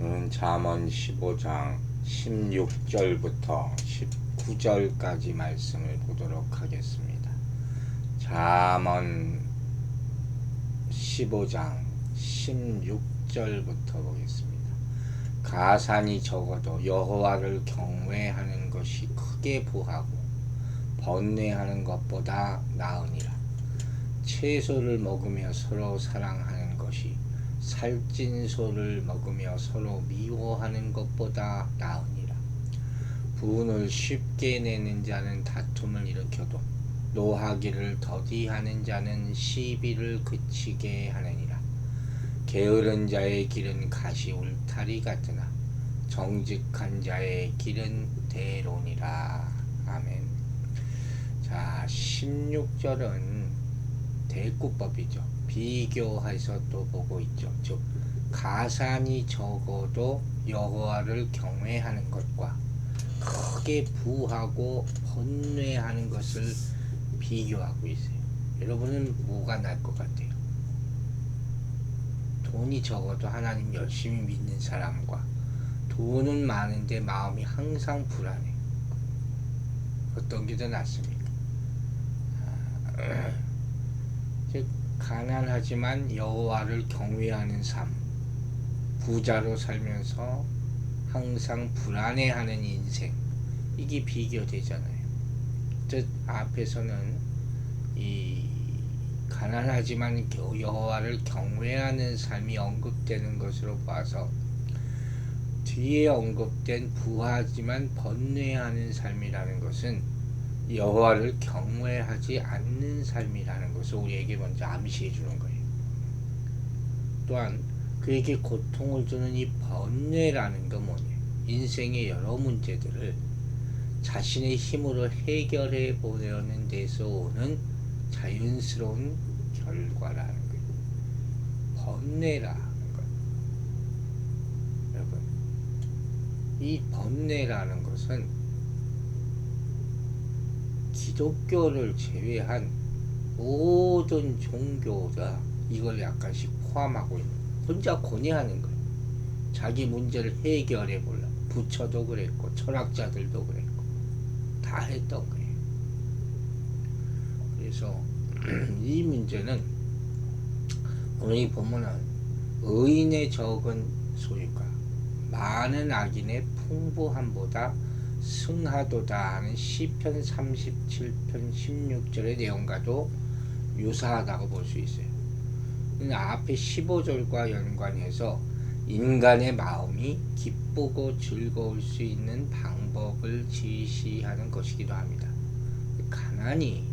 오늘은 잠언 15장 16절부터 19절까지 말씀을 보도록 하겠습니다. 잠언 15장 16절부터 보겠습니다. 가산이 적어도 여호와를 경외하는 것이 크게 부하고 번뇌하는 것보다 나으니라. 채소를 먹으며 서로 사랑하는 살찐 소를 먹으며 서로 미워하는 것보다 나으니라. 분을 쉽게 내는 자는 다툼을 일으켜도 노하기를 더디하는 자는 시비를 그치게 하느니라. 게으른 자의 길은 가시 울타리 같으나 정직한 자의 길은 대론이라. 아멘. 자, 16절은 대꾸법이죠. 비교해서 또 보고 있죠. 즉 가산이 적어도 여호와를 경외하는 것과 크게 부하고 번뇌하는 것을 비교하고 있어요. 여러분은 뭐가 날 것 같아요? 돈이 적어도 하나님 열심히 믿는 사람과 돈은 많은데 마음이 항상 불안해. 어떤 게 더 낫습니까? 아, 즉 가난하지만 여호와를 경외하는 삶, 부자로 살면서 항상 불안해하는 인생, 이게 비교되잖아요. 즉 앞에서는 이 가난하지만 여호와를 경외하는 삶이 언급되는 것으로 봐서 뒤에 언급된 부하지만 번뇌하는 삶이라는 것은 여호와를 경외하지 않는 삶이라는 것을 우리에게 먼저 암시해 주는 거예요. 또한 그에게 고통을 주는 이 번뇌라는 건 뭐냐? 인생의 여러 문제들을 자신의 힘으로 해결해 보려는 데서 오는 자연스러운 결과라는 거예요. 여러분, 이 번뇌라는 것은 기독교를 제외한 모든 종교가 이걸 약간씩 포함하고 있는 혼자 고뇌하는 거예요. 자기 문제를 해결해 보려 부처도 그랬고 철학자들도 그랬고 다 했던 거예요. 그래서 이 문제는 오늘 이 본문은 의인의 적은 소유가 많은 악인의 풍부함보다 승하도다 하는 시편 37편 16절의 내용과도 유사하다고 볼 수 있어요. 앞에 15절과 연관해서 인간의 마음이 기쁘고 즐거울 수 있는 방법을 지시하는 것이기도 합니다. 가난이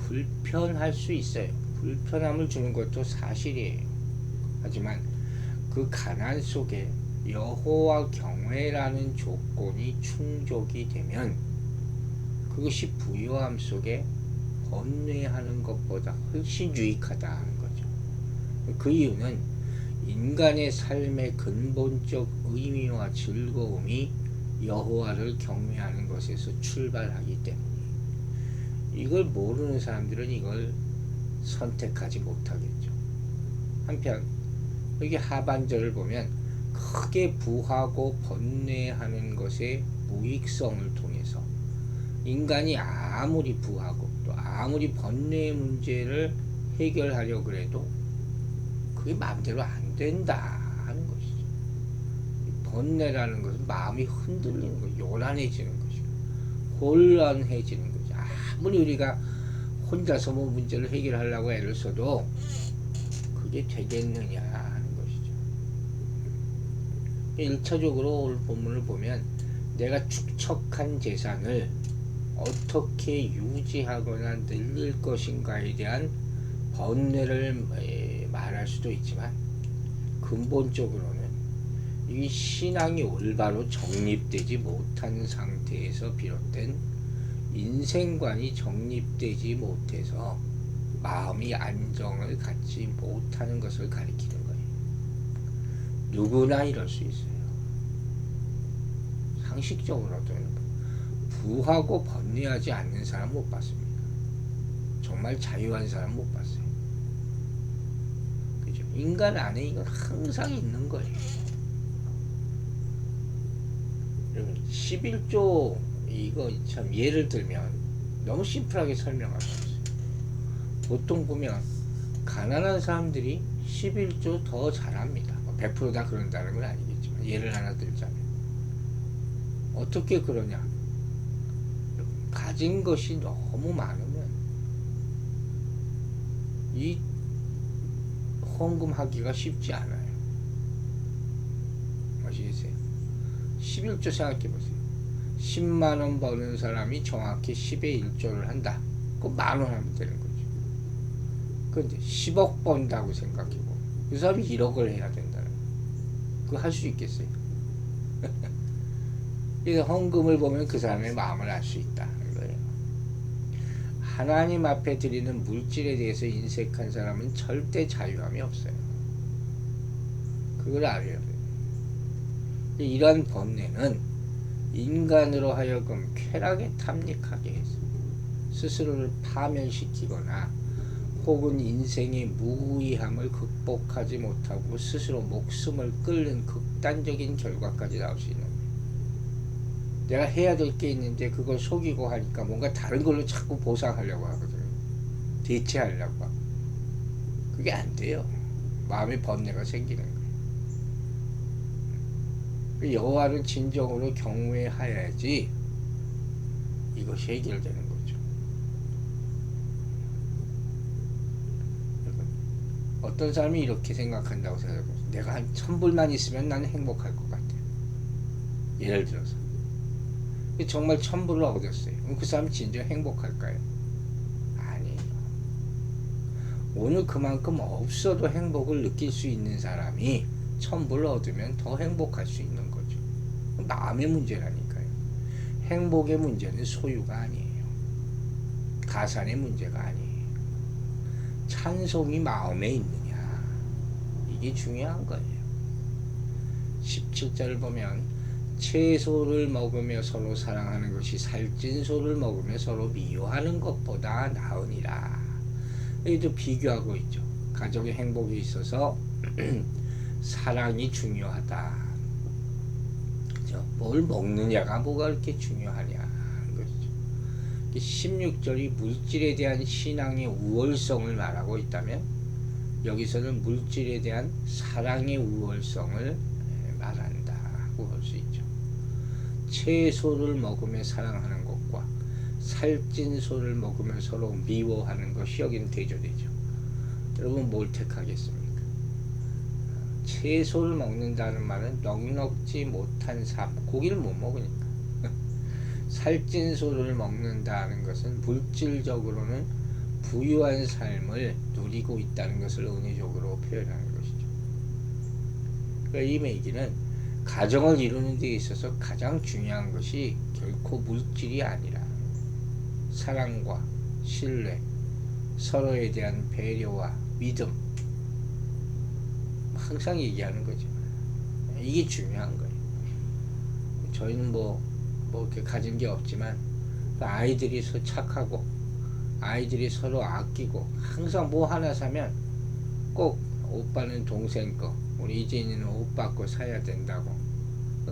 불편할 수 있어요. 불편함을 주는 것도 사실이에요. 하지만 그 가난 속에 여호와 경 외라는 조건이 충족이 되면 그것이 부유함 속에 번뇌하는 것보다 훨씬 유익하다는 거죠. 그 이유는 인간의 삶의 근본적 의미와 즐거움이 여호와를 경외하는 것에서 출발하기 때문에 이걸 모르는 사람들은 이걸 선택하지 못하겠죠. 한편 여기 하반절을 보면 크게 부하고 번뇌하는 것의 무익성을 통해서 인간이 아무리 부하고 또 아무리 번뇌의 문제를 해결하려 그래도 그게 마음대로 안 된다 하는 것이죠. 번뇌라는 것은 마음이 흔들리는 거, 요란해지는 것이고 혼란해지는 거죠. 아무리 우리가 혼자서 뭐 문제를 해결하려고 애를 써도 그게 되겠느냐. 1차적으로 오늘 본문을 보면 내가 축척한 재산을 어떻게 유지하거나 늘릴 것인가에 대한 번뇌를 말할 수도 있지만 근본적으로는 이 신앙이 올바로 정립되지 못한 상태에서 비롯된 인생관이 정립되지 못해서 마음이 안정을 갖지 못하는 것을 가리키는. 누구나 이럴 수 있어요. 상식적으로도 부하고 번뇌하지 않는 사람 못 봤습니다. 정말 자유한 사람 못 봤어요. 그죠? 인간 안에 이건 항상 있는 거예요. 여러분 11조 이거 참 예를 들면 너무 심플하게 설명할 수 있어요. 보통 보면 가난한 사람들이 11조 더 잘합니다. 뭐100%다 그런다는 건 아니겠지만 예를 하나 들자면 어떻게 그러냐? 가진 것이 너무 많으면 이 헌금하기가 쉽지 않아요. 아시겠어요? 11조 생각해 보세요. 10만 원 버는 사람이 정확히 10의 1조를 한다. 그럼 만원 하면 되는 거죠. 근데 10억 번다고 생각해 보면 그 사람이 1억을 해야 거예요. 그거 할수 있겠어요? 그래서 헌금을 보면 그 사람의 마음을 알수 거예요. 하나님 앞에 드리는 물질에 대해서 인색한 사람은 절대 자유함이 없어요. 그걸 알아야 돼요. 이러한 번뇌는 인간으로 하여금 쾌락에 탐닉하게 해서 스스로를 파멸시키거나 혹은 인생의 무의함을 극복하지 못하고 스스로 목숨을 끊는 극단적인 결과까지 나올 수 있는 거예요. 내가 해야 될 게 있는데 그걸 속이고 하니까 뭔가 다른 걸로 자꾸 보상하려고 하거든요. 대체하려고 하고. 그게 안 돼요. 마음의 번뇌가 생기는 거예요. 여호와를 진정으로 경외하여야지 이것이 해결되는 거죠. 어떤 사람이 이렇게 생각한다고 생각해요. 내가 한 천불만 있으면 나는 행복할 것 같아요. 예를 들어서. 정말 천불을 얻었어요. 그럼 그 사람이 진정 행복할까요? 아니에요. 오늘 그만큼 없어도 행복을 느낄 수 있는 사람이 천불을 얻으면 더 행복할 수 있는 거죠. 마음의 문제라니까요. 행복의 문제는 소유가 아니에요. 가산의 문제가 아니에요. 찬송이 마음에 있느냐. 이게 중요한 거예요. 17절을 보면 채소를 먹으며 서로 사랑하는 것이 살찐 소를 먹으며 서로 미워하는 것보다 나으니라. 여기도 비교하고 있죠. 가정의 행복에 있어서 사랑이 중요하다. 그죠? 뭘 먹느냐가 뭐가 그렇게 중요하냐. 것이죠. 16절이 물질에 대한 신앙의 우월성을 말하고 있다면 여기서는 물질에 대한 사랑의 우월성을 말한다고 볼 수 있죠. 채소를 먹으며 사랑하는 것과 살찐 소를 먹으며 서로 미워하는 것이 여기는 대조되죠. 여러분 뭘 택하겠습니까? 채소를 먹는다는 말은 넉넉지 못한 삶, 고기를 못 먹으니까. 살찐 소를 먹는다는 것은 물질적으로는 부유한 삶을 누리고 있다는 것을 은혜적으로 표현하는 것이죠. 그러니까 이 얘기는 가정을 이루는 데 있어서 가장 중요한 것이 결코 물질이 아니라 사랑과 신뢰, 서로에 대한 배려와 믿음. 항상 얘기하는 거죠. 이게 중요한 거예요. 저희는 뭐, 뭐 이렇게 가진 게 없지만 아이들이 서 착하고 아이들이 서로 아끼고 항상 뭐 하나 사면 꼭 오빠는 동생 거, 우리 이재인이는 오빠 거 사야 된다고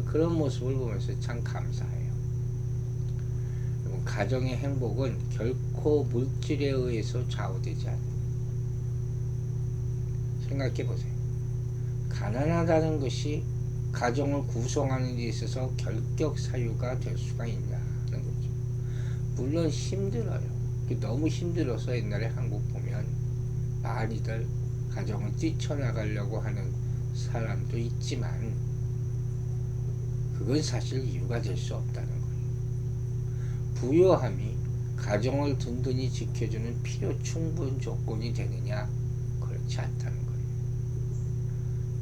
그런 모습을 보면서 참 감사해요. 가정의 행복은 결코 물질에 의해서 좌우되지 않아요. 생각해 보세요. 가난하다는 것이 가정을 구성하는 데 있어서 결격 사유가 될 수가 있냐는 거죠. 물론 힘들어요. 너무 힘들어서 옛날에 한국 보면 많이들 가정을 뛰쳐나가려고 하는 사람도 있지만 그건 사실 이유가 될 수 없다는 거예요. 부요함이 가정을 든든히 지켜주는 필요 충분 조건이 되느냐? 그렇지 않다는.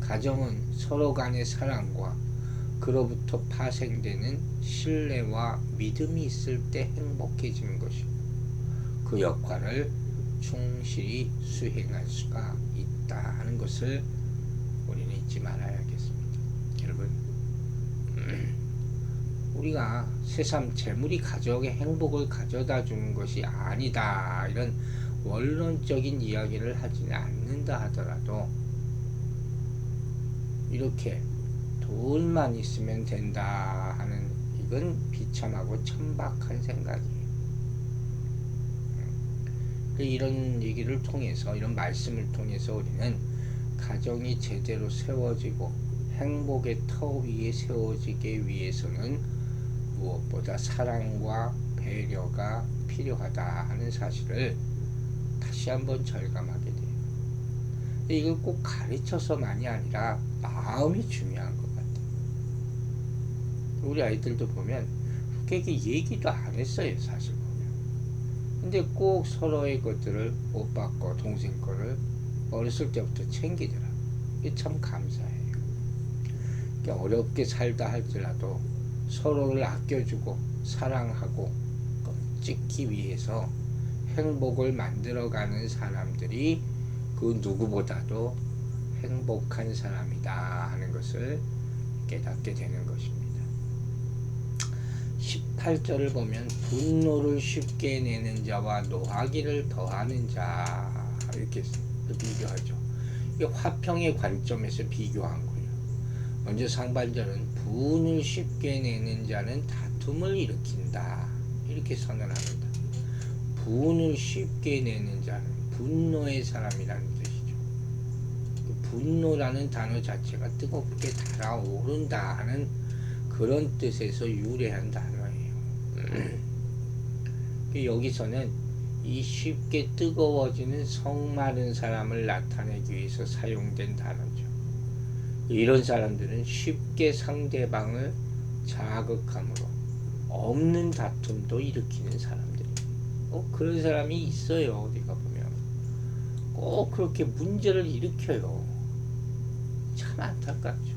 가정은 서로 간의 사랑과 그로부터 파생되는 신뢰와 믿음이 있을 때 행복해지는 것이고 그 역할을 충실히 수행할 수가 있다는 것을 우리는 잊지 말아야겠습니다. 여러분, 우리가 세상 재물이 가족의 행복을 가져다 주는 것이 아니다 이런 원론적인 이야기를 하지는 않는다 하더라도 이렇게 돈만 있으면 된다 하는 이건 비참하고 천박한 생각이에요. 그 이런 얘기를 통해서 이런 말씀을 통해서 우리는 가정이 제대로 세워지고 행복의 터 위에 세워지기 위해서는 무엇보다 사랑과 배려가 필요하다 하는 사실을 다시 한번 절감하게. 이걸 꼭 가르쳐서만이 아니라 마음이 중요한 것 같아요. 우리 아이들도 보면 그렇게 얘기도 안 했어요, 사실 보면. 근데 꼭 서로의 것들을 오빠 거, 동생 거를 어렸을 때부터 챙기더라. 이게 참 감사해요. 그러니까 어렵게 살다 할지라도 서로를 아껴주고 사랑하고 찍기 위해서 행복을 만들어가는 사람들이 그 누구보다도 행복한 사람이다 하는 것을 깨닫게 되는 것입니다. 18절을 보면 분노를 쉽게 내는 자와 노하기를 더하는 자 이렇게 비교하죠. 이게 화평의 관점에서 비교한 거예요. 먼저 상반절은 분을 쉽게 내는 자는 다툼을 일으킨다 이렇게 선언합니다. 분을 쉽게 내는 자는 분노의 사람이라는 뜻이죠. 그 분노라는 단어 자체가 뜨겁게 달아오른다 하는 그런 뜻에서 유래한 단어예요. 그 여기서는 이 쉽게 뜨거워지는 성마른 사람을 나타내기 위해서 사용된 단어죠. 이런 사람들은 쉽게 상대방을 자극함으로 없는 다툼도 일으키는 사람들이. 어, 그런 사람이 있어요. 어디가 꼭 그렇게 문제를 일으켜요. 참 안타깝죠.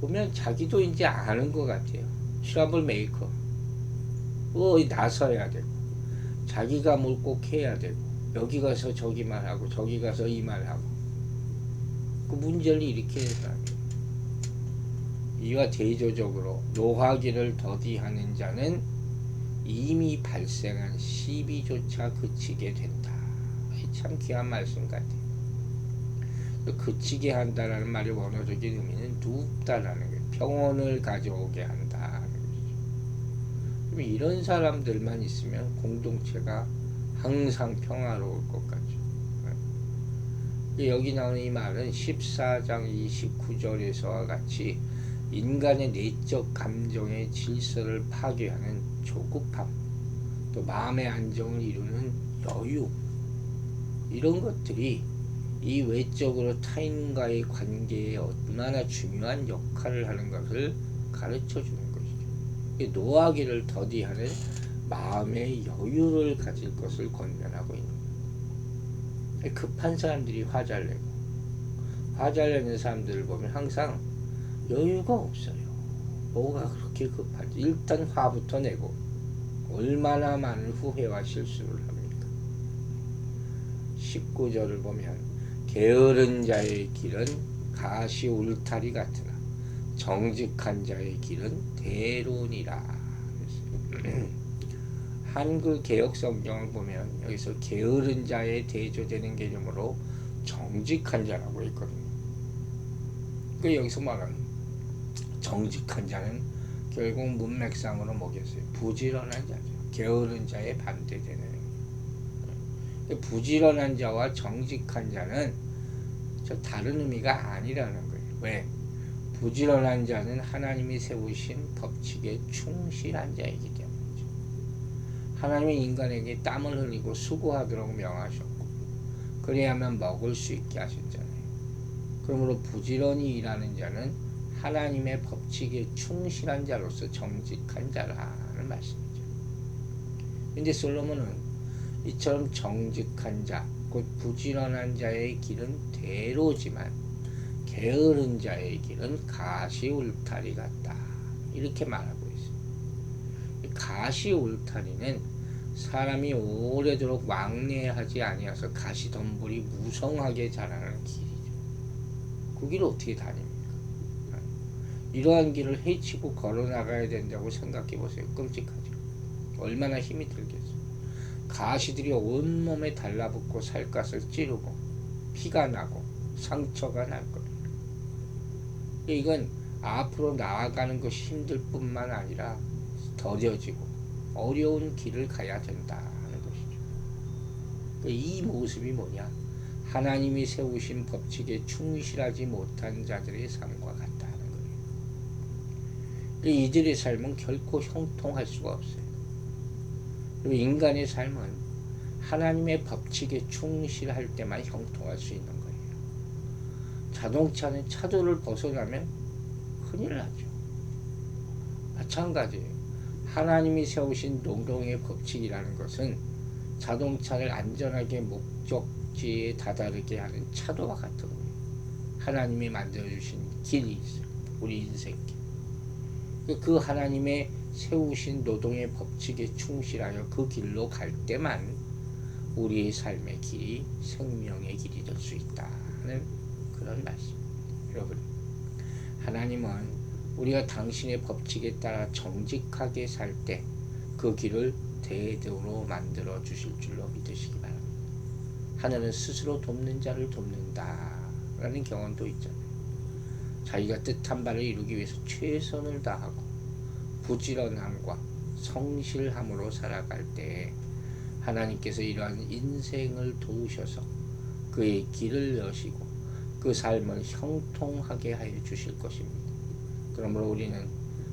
보면 자기도 이제 아는 것 같아요. 트러블 메이커. 어, 나서야 되고, 자기가 뭘 꼭 해야 되고, 여기 가서 저기 말하고, 저기 가서 이 말하고, 그 문제를 일으키는 사람이에요. 이와 대조적으로 노하기를 더디하는 자는 이미 발생한 시비조차 그치게 된다. 참 귀한 말씀 같아요. 그치게 한다라는 말의 원어적인 의미는 눕다라는 거예요. 평온을 가져오게 거죠. 그럼 이런 사람들만 있으면 공동체가 항상 평화로울 것 같죠. 여기 나오는 이 말은 14장 29절에서와 같이 인간의 내적 감정의 질서를 파괴하는 조급함, 또 마음의 안정을 이루는 여유, 이런 것들이 이 외적으로 타인과의 관계에 얼마나 중요한 역할을 하는 것을 가르쳐 주는 것이죠. 노하기를 더디하는 마음의 여유를 가질 것을 권면하고 있는 거예요. 급한 사람들이 화잘 내고 화잘 내는 사람들을 보면 항상 여유가 없어요. 뭐가 그렇게 급한지 일단 화부터 내고 얼마나 많은 후회와 실수를 합니까? 19절을 보면 게으른 자의 길은 가시 울타리 같으나 정직한 자의 길은 대론이라. 한글 개혁 성경을 보면 여기서 게으른 자의 대조되는 개념으로 정직한 자라고 있거든요. 그 여기서 말하는 정직한 자는 결국 문맥상으로 뭐겠어요? 부지런한 자죠. 게으른 자의 반대되는. 부지런한 자와 정직한 자는 저 다른 의미가 아니라는 거예요. 왜? 부지런한 자는 하나님이 세우신 법칙에 충실한 자이기 때문이죠. 하나님이 인간에게 땀을 흘리고 수고하도록 명하셨고, 그래야만 먹을 수 있게 하셨잖아요. 그러므로 부지런히 일하는 자는 하나님의 법칙에 충실한 자로서 정직한 자라는 말씀이죠. 근데 솔로몬은 이처럼 정직한 자, 곧 부지런한 자의 길은 대로지만 게으른 자의 길은 가시 울타리 같다. 이렇게 말하고 있습니다. 가시 울타리는 사람이 오래도록 왕래하지 아니하서 가시 덤불이 무성하게 자라는 길이죠. 그 길을 어떻게 다닙니까? 이러한 길을 헤치고 걸어 나가야 된다고 생각해 보세요. 끔찍하죠. 얼마나 힘이 들겠어요. 가시들이 온몸에 달라붙고 살갗을 찌르고 피가 나고 상처가 날 거예요. 이건 앞으로 나아가는 것이 힘들 뿐만 아니라 더뎌지고 어려운 길을 가야 된다 하는 것이죠. 그이 모습이 뭐냐? 하나님이 세우신 법칙에 충실하지 못한 자들의 삶과 같다 하는 거예요. 그 이들의 삶은 결코 형통할 수가 없어요. 그리고 인간의 삶은 하나님의 법칙에 충실할 때만 형통할 수 있는 거예요. 자동차는 차도를 벗어나면 큰일 나죠. 마찬가지예요. 하나님이 세우신 노동의 법칙이라는 것은 자동차를 안전하게 목적지에 다다르게 하는 차도와 같은 거예요. 하나님이 만들어주신 길이 있어요. 우리 인생길. 그- 그 하나님의 세우신 노동의 법칙에 충실하여 그 길로 갈 때만 우리의 삶의 길이 생명의 길이 될 수 있다는 그런 말씀. 여러분, 하나님은 우리가 당신의 법칙에 따라 정직하게 살 때 그 길을 대대로 만들어 주실 줄로 믿으시기 바랍니다. 하늘은 스스로 돕는 자를 돕는다라는 경험도 있잖아요. 자기가 뜻한 바를 이루기 위해서 최선을 다하고 부지런함과 성실함으로 살아갈 때 하나님께서 이러한 인생을 도우셔서 그의 길을 여시고 그 삶을 형통하게 하여 주실 것입니다. 그러므로 우리는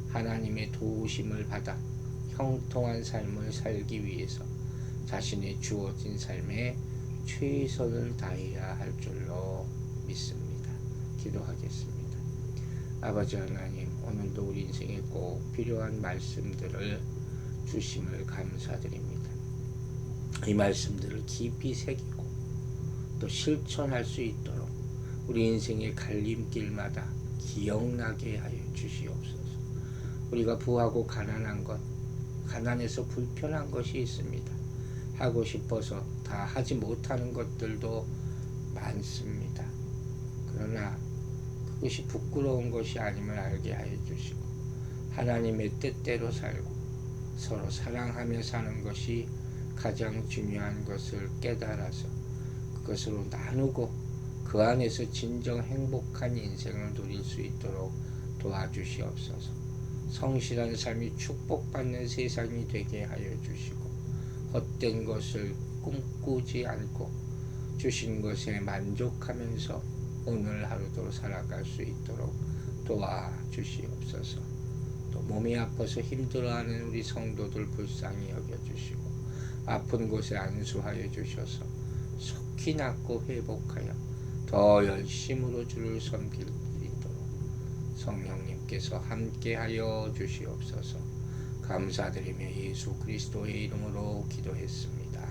하나님의 도우심을 받아 형통한 삶을 살기 위해서 자신의 주어진 삶에 최선을 다해야 할 줄로 믿습니다. 기도하겠습니다. 아버지 하나님, 오늘도 우리 인생에 꼭 필요한 말씀들을 주심을 감사드립니다. 이 말씀들을 깊이 새기고 또 실천할 수 있도록 우리 인생의 갈림길마다 기억나게 하여 주시옵소서. 우리가 부하고 가난한 것, 가난해서 불편한 것이 있습니다. 하고 싶어서 다 하지 못하는 것들도 많습니다. 그러나 그것이 부끄러운 것이 아님을 알게 하여 주시고 하나님의 뜻대로 살고 서로 사랑하며 사는 것이 가장 중요한 것을 깨달아서 그것으로 나누고 그 안에서 진정 행복한 인생을 누릴 수 있도록 도와주시옵소서. 성실한 삶이 축복받는 세상이 되게 하여 주시고 헛된 것을 꿈꾸지 않고 주신 것에 만족하면서 오늘 하루도 살아갈 수 있도록 도와주시옵소서. 또 몸이 아파서 힘들어하는 우리 성도들 불쌍히 여겨주시고 아픈 곳에 안수하여 주셔서 속히 낫고 회복하여 더 열심으로 주를 섬길 수 있도록 성령님께서 함께하여 주시옵소서. 감사드리며 예수 그리스도의 이름으로 기도했습니다.